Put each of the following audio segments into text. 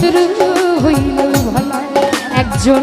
শত্রু হইল ভালা একজন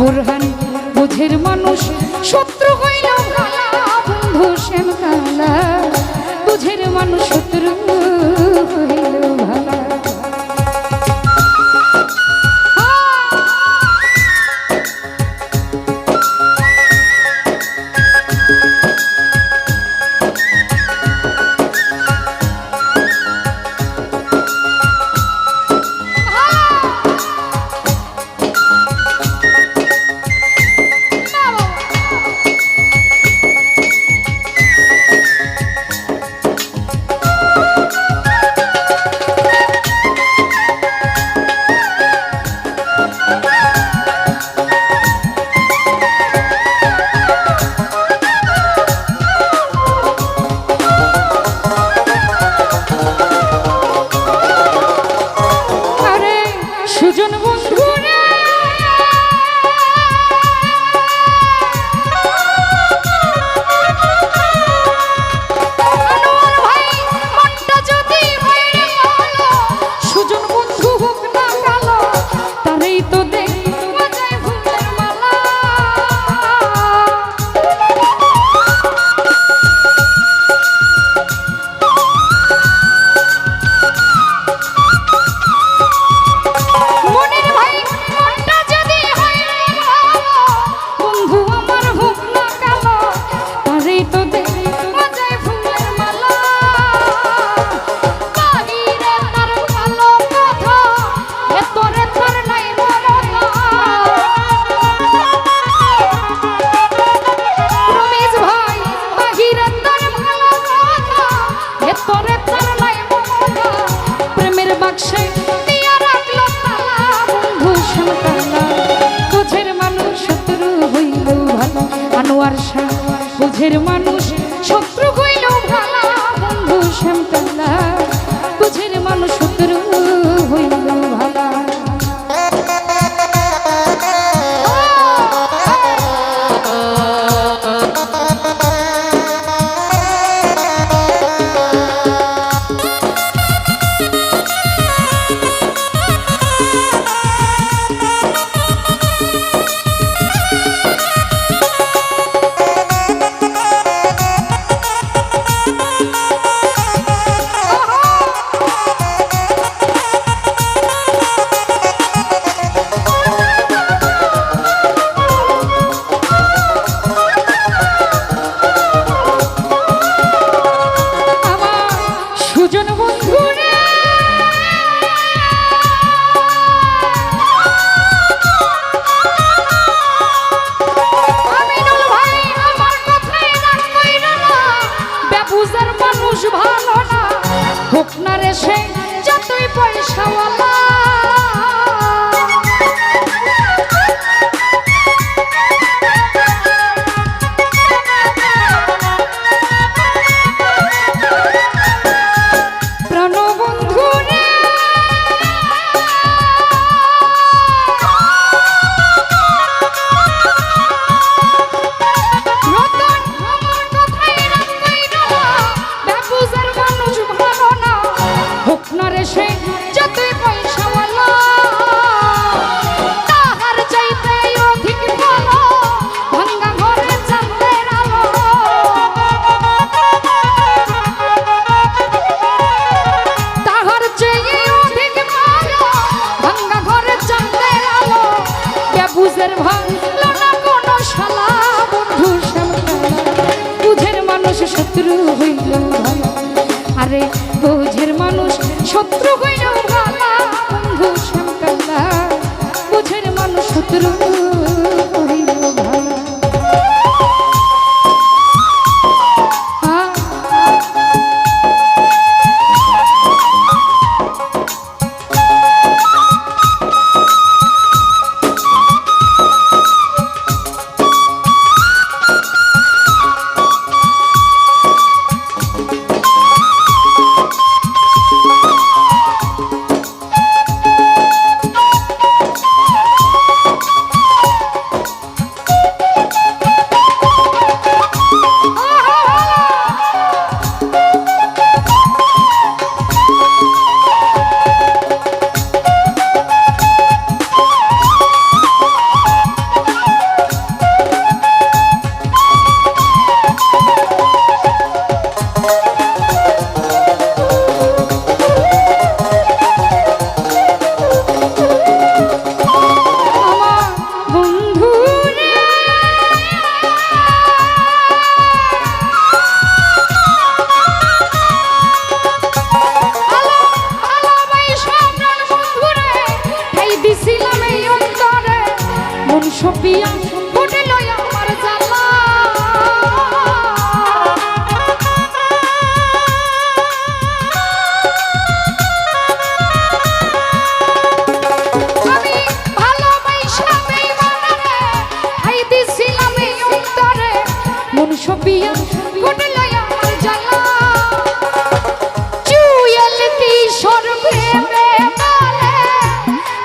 বুরহান বুঝের মানুষ শত্রু হইল বন্ধু শ্যাম কালা বুঝের মানুষ শত্রু দুজন Herman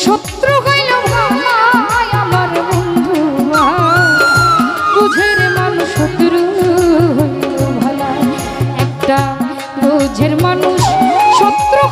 শত্রু আমার বন্ধু বুঝের মানুষ শত্রু হইল ভালা একটা বুঝের মানুষ শত্রু